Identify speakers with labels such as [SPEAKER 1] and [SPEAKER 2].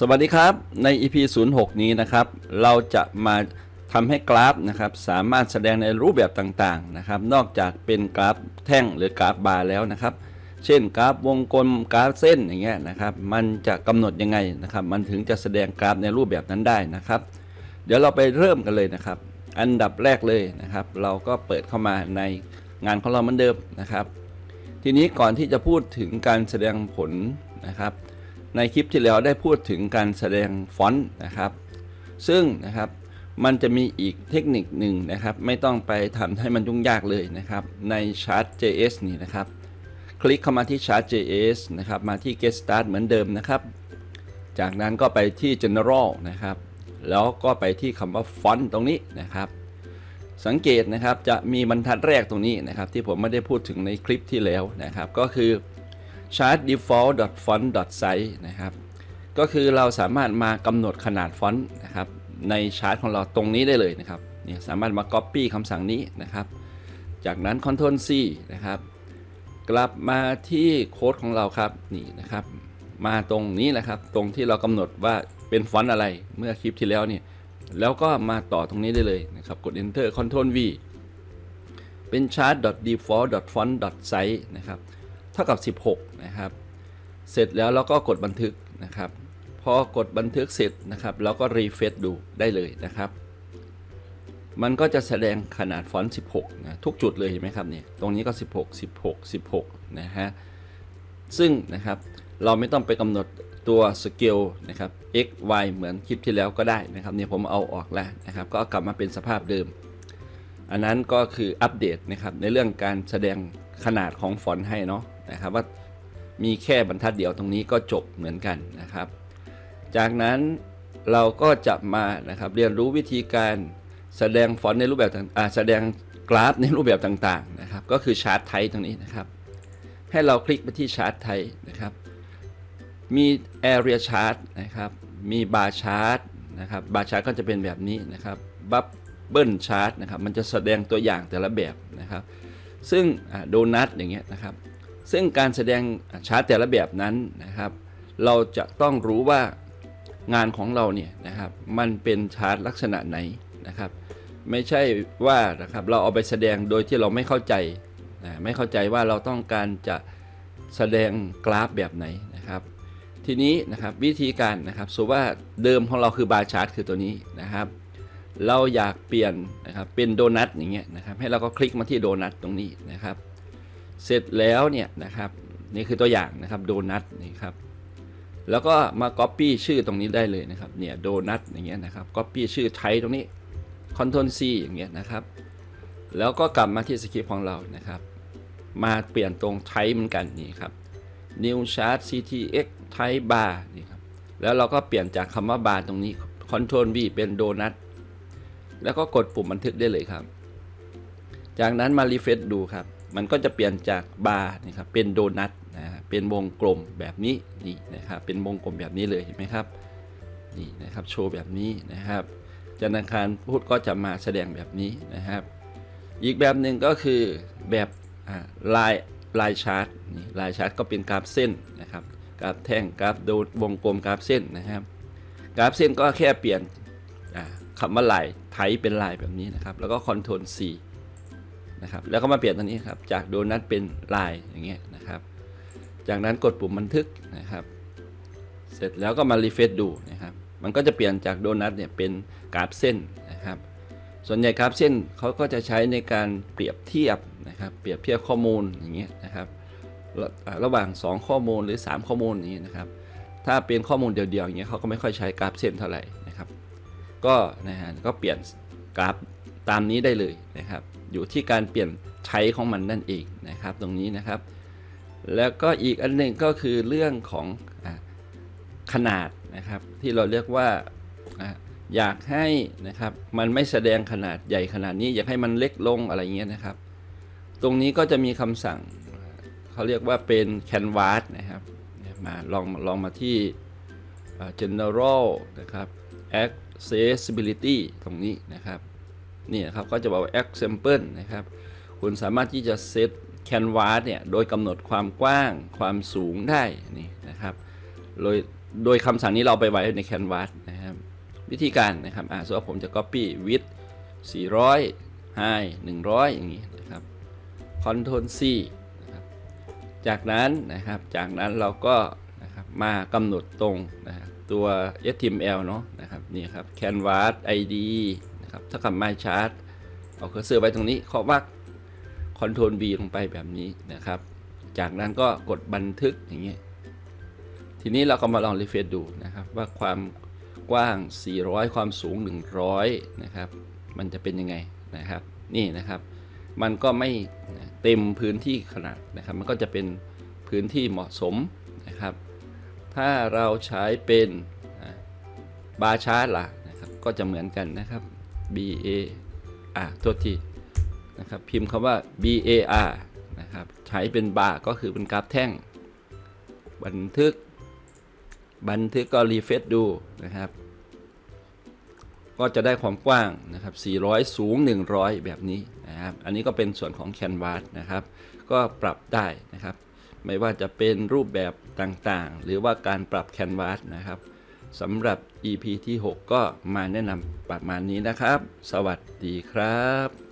[SPEAKER 1] สวัสดีครับใน EP 06 นี้นะครับ เราจะมาทำให้กราฟนะครับ สามารถแสดงในรูปแบบต่างๆนะครับ นอกจากเป็นกราฟแท่งหรือกราฟบาร์แล้วนะครับ เช่นกราฟวงกลมกราฟเส้นอย่างเงี้ยนะครับ มันจะกำหนดยังไงนะครับ มันถึงจะแสดงกราฟในรูปแบบนั้นได้นะครับ เดี๋ยวเราไปเริ่มกันเลยนะครับ อันดับแรกเลยนะครับ เราก็เปิดเข้ามาในงานของเราเหมือนเดิมนะครับ ทีนี้ก่อนที่จะพูดถึงการแสดงผลนะครับ ในคลิปที่แล้วได้พูดถึงการแสดงฟอนต์นะครับ ซึ่งนะครับมันจะมีอีกเทคนิคหนึ่งนะครับ ไม่ต้องไปทำให้มันยุ่งยากเลยนะครับ ใน Chart.js นี่นะครับ คลิกเข้ามาที่ Chart.js นะครับ มาที่ Get Start เหมือนเดิมนะครับ จากนั้นก็ไปที่ General นะครับ แล้วก็ไปที่คำว่า Font ตรงนี้นะครับ สังเกตนะครับจะมีบรรทัดแรกตรงนี้นะครับ ที่ผมไม่ได้พูดถึงในคลิปที่แล้วนะครับ ก็คือ chart default font size นะครับ ก็คือเราสามารถมากำหนดขนาดฟอนต์นะครับในชาร์ตของเราตรงนี้ได้เลยนะครับเนี่ยสามารถมา Copy คำสั่งนี้นะครับ จากนั้น Ctrl C นะครับ กลับมาที่โค้ดของเราครับนี่นะครับ มาตรงนี้แหละครับ ตรงที่เรากำหนดว่าเป็นฟอนต์อะไรเมื่อคลิปที่แล้วเนี่ยแล้วก็มาต่อตรงนี้ได้เลยนะครับ กด Enter Ctrl V เป็น chart default font size นะครับ เท่ากับ 16 นะครับ เสร็จแล้วเราก็กดบันทึกนะครับ พอกดบันทึกเสร็จนะครับ เราก็รีเฟซดูได้เลยนะครับ มันก็จะแสดงขนาดฟอนต์ 16 นะ ทุกจุดเลยเห็นไหมครับเนี่ย ตรงนี้ก็ 16 16 16 นะฮะ ซึ่งนะครับเราไม่ต้องไปกำหนดตัวสเกลนะครับ x y เหมือนคลิปที่แล้วก็ได้นะครับเนี่ยผมเอาออกแล้วนะครับ ก็กลับมาเป็นสภาพเดิม อันนั้นก็คืออัปเดตนะครับในเรื่องการแสดงขนาดของฟอนต์ให้เนาะ นะครับว่ามีแค่บรรทัดเดียวตรงนี้ก็จบเหมือนกันนะครับ จากนั้นเราก็จะมานะครับเรียนรู้วิธีการแสดงฟอนต์ในรูปแบบต่างแสดงกราฟในรูปแบบต่างๆนะครับ ก็คือชาร์ตไทป์ตรงนี้นะครับ ให้เราคลิกไปที่ชาร์ตไทป์นะครับ มี area chart นะครับ มีบาร์ชาร์ตนะครับบาร์ชาร์ตก็จะเป็นแบบนี้นะครับบับเบิลชาร์ตนะครับ มันจะแสดงตัวอย่างแต่ละแบบนะครับ ซึ่งโดนัทอย่างเงี้ยนะครับ ซึ่งการแสดงชาร์ตแต่ละแบบนั้นนะครับ เราจะต้องรู้ว่างานของเราเนี่ยนะครับ มันเป็นชาร์ตลักษณะไหนนะครับ ไม่ใช่ว่านะครับเราเอาไปแสดงโดยที่เราไม่เข้าใจนะไม่เข้าใจว่าเราต้องการจะแสดงกราฟแบบไหนนะครับ ทีนี้นะครับวิธีการนะครับสมมติว่าเดิมของเราคือบาร์ชาร์ตคือตัวนี้นะครับ เราอยากเปลี่ยนนะครับเป็นโดนัทอย่างเงี้ยนะครับ ให้เราก็คลิกมาที่โดนัทตรงนี้นะครับ เสร็จแล้วเนี่ยนะครับนี่คือตัวอย่างนะครับโดนัทนี่ครับแล้วก็มา Copy ชื่อตรงนี้ได้เลยนะครับเนี่ยโดนัทอย่างเงี้ยนะครับ Copy ชื่อไทยตรงนี้ Ctrl C อย่างเงี้ยนะครับ แล้วก็กลับมาที่สคริปต์ของเรานะครับ มาเปลี่ยนตรงไทยเหมือนกันนี่ครับ New Chart CTX ไทยบาร์นี่ครับแล้วเราก็เปลี่ยนจากคำว่าบาร์ตรงนี้ Ctrl V เป็นโดนัทแล้วก็กดปุ่มบันทึกได้เลยครับ จากนั้นมารีเฟซดูครับ มันก็จะเปลี่ยนจากบาร์นี่ครับเป็นโดนัทนะฮะเป็นวงกลมแบบนี้นี่นะครับเป็นวงกลมแบบนี้เลยเห็นไหมครับนี่นะครับโชว์แบบนี้นะครับจันทร์อังคารพุธก็จะมาแสดงแบบนี้นะครับ อีกแบบหนึ่งก็คือแบบลายลายชาร์ตนี่ลายชาร์ตก็เป็นกราฟเส้นนะครับกราฟแท่งกราฟโดวงกลมกราฟเส้นนะครับ กราฟเส้นก็แค่เปลี่ยนคำว่าลายไทยเป็นลายแบบนี้นะครับ แล้วก็ Ctrl C นะครับแล้วก็มาเปลี่ยนตัวนี้ครับจากโดนัทเป็นลายอย่างเงี้ยนะครับ จากนั้นกดปุ่มบันทึกนะครับ เสร็จแล้วก็มารีเฟซดูนะครับ มันก็จะเปลี่ยนจากโดนัทเนี่ยเป็นกราฟเส้นนะครับ ส่วนใหญ่กราฟเส้นเขาก็จะใช้ในการเปรียบเทียบนะครับ เปรียบเทียบข้อมูลอย่างเงี้ยนะครับระระหว่าง 2 ข้อมูลหรือ 3 ข้อมูลอย่างนี้นะครับ ถ้าเป็นข้อมูลเดียวๆอย่างเงี้ยเขาก็ไม่ค่อยใช้กราฟเส้นเท่าไหร่นะครับ ก็นะฮะก็เปลี่ยนกราฟ ตามนี้ได้เลยนะครับ อยู่ที่การเปลี่ยนใช้ของมันนั่นเองนะครับ ตรงนี้นะครับ แล้วก็อีกอันหนึ่งก็คือเรื่องของอขนาดนะครับ ที่เราเรียกว่าออยากให้นะครับมันไม่แสดงขนาดใหญ่ขนาดนี้ อยากให้มันเล็กลงอะไรเงี้ยนะครับ ตรงนี้ก็จะมีคำสั่งเขาเรียกว่าเป็น canvas นะครับมาลองลองมาที่ general นะครับ accessibility ตรงนี้นะครับ นี่นะครับก็จะบอกว่า example นะครับ คุณสามารถที่จะเซต canvas เนี่ย โดยกำหนดความกว้างความสูงได้นี่นะครับ โดยโดยคำสั่งนี้เราไปไว้ใน Canvas นะครับ วิธีการนะครับอ่าสมมติว่าผมจะ Copy width 400 high 100 อย่างนี้นะครับ Ctrl C นะครับจากนั้นนะครับจากนั้นเราก็นะครับมากำหนดตรงนะครับตัว HTML เนาะนะครับนี่ครับ Canvas ID นะครับ ถ้ากับ My Chart เอาเคอร์เซอร์ไว้ตรงนี้เคาะว่า Ctrl V ลงไปแบบนี้นะครับ จากนั้นก็กดบันทึกอย่างเงี้ยทีนี้เราก็มาลองรีเฟรชดูนะครับ ว่าความกว้าง 400 ความสูง 100 นะครับ มันจะเป็นยังไงนะครับ นี่นะครับ มันก็ไม่เต็มพื้นที่ขนาดนะครับ มันก็จะเป็นพื้นที่เหมาะสมนะครับ ถ้าเราใช้เป็นบาร์ชาร์ตล่ะนะครับ ก็จะเหมือนกันนะครับ B A อะตัวทีนะครับพิมพ์คำว่า B A R นะครับใช้เป็นบาร์ก็คือเป็นกราฟแท่ง บันทึก บันทึกก็รีเฟซดูนะครับ ก็จะได้ความกว้างนะครับ 400 สูง 100 แบบนี้นะครับ อันนี้ก็เป็นส่วนของ Canvas นะครับ ก็ปรับได้นะครับ ไม่ว่าจะเป็นรูปแบบต่างๆ หรือว่าการปรับ Canvas นะครับ สำหรับ EP ที่ 6 ก็มาแนะนำประมาณนี้นะครับ สวัสดีครับ